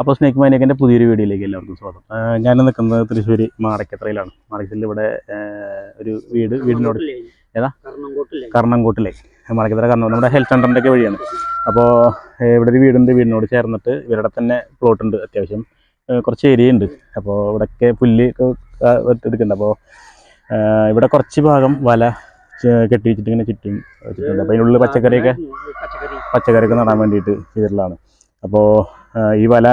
അപ്പോൾ സ്നേക്ക് മാനിയക്കിന്റെ പുതിയൊരു വീഡിയോയിലേക്ക് എല്ലാവർക്കും സ്വാഗതം. ഞാൻ നിൽക്കുന്നത് തൃശ്ശൂർ മാടക്കത്രയിലാണ് മാടക്കത്തിൽ ഇവിടെ ഒരു വീട് വീടിനോട് ഏതാ? കർണംകോട്ടിലെ മാടക്കത്ര കർണം നമ്മുടെ ഹെൽത്ത് സെന്ററിന്റെ ഒക്കെ വഴിയാണ്. അപ്പോൾ ഇവിടെ ഒരു വീടുണ്ട്. വീടിനോട് ചേർന്നിട്ട് ഇവരുടെ തന്നെ പ്ലോട്ട് ഉണ്ട് അത്യാവശ്യം. കുറച്ച് ഏരിയ ഉണ്ട്. അപ്പോൾ ഇവിടെയൊക്കെ പുല്ല് എടുക്കുന്നുണ്ട്. അപ്പോൾ ഇവിടെ കുറച്ച് ഭാഗം വല കെട്ടി വെച്ചിട്ട് ഇങ്ങനെ ചുറ്റും വെച്ചിട്ടുണ്ട്. അപ്പോൾ അതിനുള്ളിൽ പച്ചക്കറിയൊക്കെ പച്ചക്കറി. പച്ചക്കറിയൊക്കെ നടാൻ വേണ്ടിയിട്ട് ചെയ്തിട്ടുള്ളതാണ്. അപ്പോൾ ഈ വല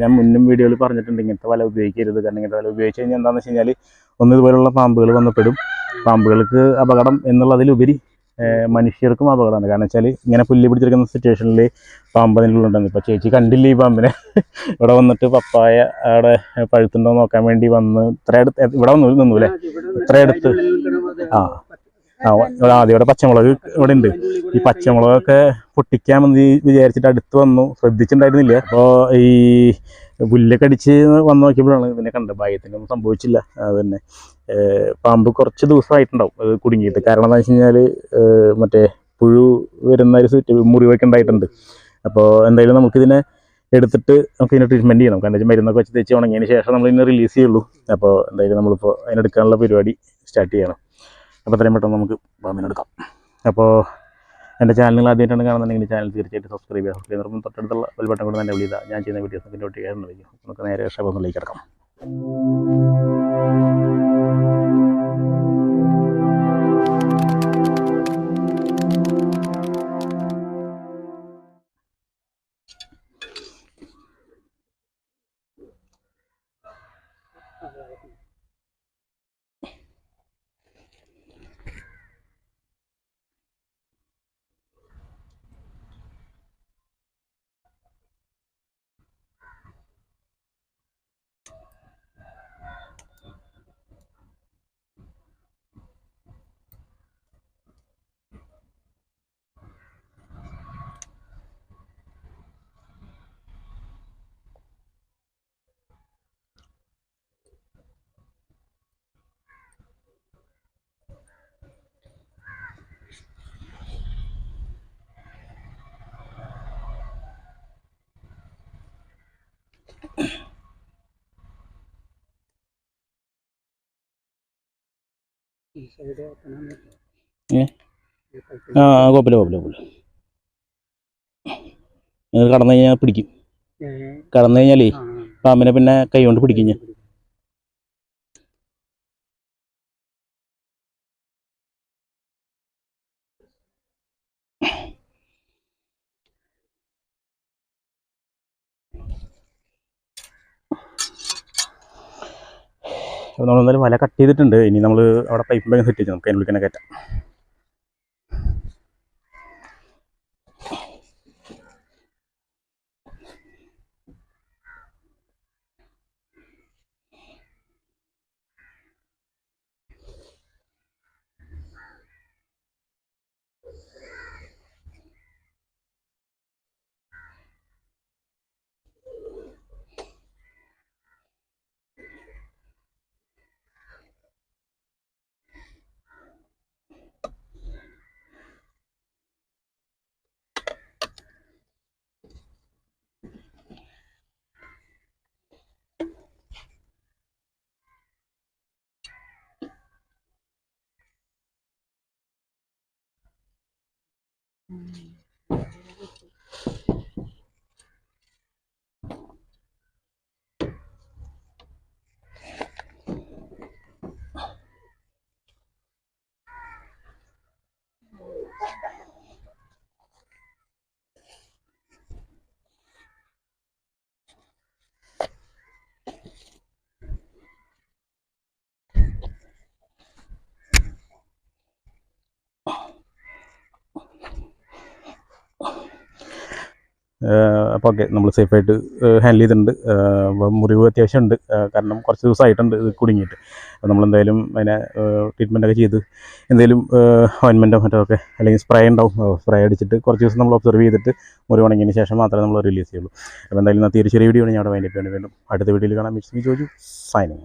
ഞാൻ മുന്നും വീഡിയോയിൽ പറഞ്ഞിട്ടുണ്ട് ഇങ്ങനത്തെ വല ഉപയോഗിക്കരുത്. കാരണം ഇങ്ങനത്തെ വല ഉപയോഗിച്ച് കഴിഞ്ഞാൽ എന്താണെന്ന് വെച്ച് കഴിഞ്ഞാൽ ഒന്ന് ഇതുപോലുള്ള പാമ്പുകൾ വന്നപ്പെടും. പാമ്പുകൾക്ക് അപകടം എന്നുള്ളതിലുപരി മനുഷ്യർക്കും അപകടമാണ്. കാരണം വെച്ചാൽ ഇങ്ങനെ പുല്ല് പിടിച്ചിരിക്കുന്ന സിറ്റുവേഷനിൽ പാമ്പ് അതിനുള്ളുണ്ടെന്ന് ഇപ്പോൾ ചേച്ചി കണ്ടില്ല ഈ പാമ്പിനെ? ഇവിടെ വന്നിട്ട് പപ്പായ അവിടെ പഴുത്തുണ്ടോ നോക്കാൻ വേണ്ടി വന്ന് ഇത്ര അടുത്ത് ഇവിടെ വന്നു നിന്നു അല്ലേ? ഇത്ര അടുത്ത് ആ ആ. ഇവിടെ ആദ്യം പച്ചമുളക് ഇവിടെ ഉണ്ട് ഈ പച്ചമുളകൊക്കെ പൊട്ടിക്കാമെന്ന് വിചാരിച്ചിട്ട് അടുത്ത് വന്നു. ശ്രദ്ധിച്ചിട്ടുണ്ടായിരുന്നില്ല. അപ്പോൾ ഈ പുല്ലൊക്കെ അടിച്ച് വന്ന് നോക്കിയപ്പോഴാണ് ഇതിനെ കണ്ടത്. ഭാഗ്യത്തിനൊന്നും സംഭവിച്ചില്ല. അത് തന്നെ. പാമ്പ് കുറച്ച് ദിവസമായിട്ടുണ്ടാവും അത് കുടുങ്ങിയിട്ട്. കാരണം എന്താ വെച്ച് കഴിഞ്ഞാൽ മറ്റേ പുഴു വരുന്ന ഒരു സിറ്റ് മുറിവൊക്കെ ഉണ്ടായിട്ടുണ്ട് അപ്പോൾ എന്തായാലും നമുക്കിതിനെ എടുത്തിട്ട് നമുക്ക് ഇതിനെ ട്രീറ്റ്മെന്റ് ചെയ്യണം. കാരണം വെച്ചാൽ മരുന്നൊക്കെ വെച്ച് തേച്ച് ഉണങ്ങിയതിന് ശേഷം നമ്മൾ ഇതിനെ റിലീസ് ചെയ്യുള്ളൂ. അപ്പോൾ എന്തായാലും നമ്മളിപ്പോൾ അതിനെടുക്കാനുള്ള പരിപാടി സ്റ്റാർട്ട് ചെയ്യണം. അപ്പോൾ എത്രയും പെട്ടെന്ന് നമുക്ക് പാമ്പിനെടുക്കാം അപ്പോൾ എന്റെ ചാനലുകൾ ആദ്യമായിട്ടാണ് കാണുന്നുണ്ടെങ്കിൽ ചാനൽ തീർച്ചയായിട്ടും സബ്സ്ക്രൈബ് ചെയ്യുക. സബ്സ്ക്രൈബ് ചെയ്യുമ്പോൾ തൊട്ടടുത്തുള്ള ബെൽ ബട്ടൺ കൂടെ തന്നെ വിളിക്കുക. ഞാൻ ചെയ്യുന്ന വീഡിയോസ് ഒക്കെ നോട്ടിഫിക്കേഷൻ ലഭിക്കും നമുക്ക് നേരെ രക്ഷാബന്ധത്തിലേക്ക് കിടക്കാം. Thank സൈഡ് ഏ? ആ കുഴപ്പമില്ല കുഴപ്പമില്ല കുഴപ്പമില്ല. കടന്നു കഴിഞ്ഞാൽ പിടിക്കും. കടന്നു കഴിഞ്ഞാലേ പാമ്പിനെ പിന്നെ കൈ കൊണ്ട് പിടിക്കും ഞാൻ അപ്പോൾ നമ്മൾ എന്തായാലും വല കട്ട് ചെയ്തിട്ടുണ്ട്. ഇനി നമ്മൾ അവിടെ പൈപ്പ് ബാഗ് സെറ്റ് ചെയ്ത് നമുക്ക് അതിനുള്ളിൽ തന്നെ കയറ്റാം. 嗯，അപ്പോൾ ഓക്കെ നമ്മൾ സേഫായിട്ട് ഹാൻഡിൽ ചെയ്തിട്ടുണ്ട്. മുറിവ് അത്യാവശ്യം ഉണ്ട്. കാരണം കുറച്ച് ദിവസമായിട്ടുണ്ട് ഇത് കുടുങ്ങിയിട്ട്. അപ്പോൾ നമ്മളെന്തായാലും അതിനെ ട്രീറ്റ്മെന്റ് ഒക്കെ ചെയ്ത് എന്തെങ്കിലും ഓയിൻമെന്റോ മറ്റോ ഒക്കെ അല്ലെങ്കിൽ സ്പ്രേ ഉണ്ടാവും. സ്പ്രേ അടിച്ചിട്ട് കുറച്ച് ദിവസം നമ്മൾ ഒബ്സർവ് ചെയ്തിട്ട് മുറിവ് ഉണങ്ങിയതിന് ശേഷം മാത്രമേ നമ്മൾ റിലീസ് ചെയ്യുള്ളൂ. അപ്പോൾ എന്തായാലും ചെറിയ വീഡിയോ ഞാൻ അവിടെ വേണ്ടി വീണ്ടും അടുത്ത വീഡിയോയിൽ കാണാൻ മിസ് ചോദിച്ചു സൈനിങ്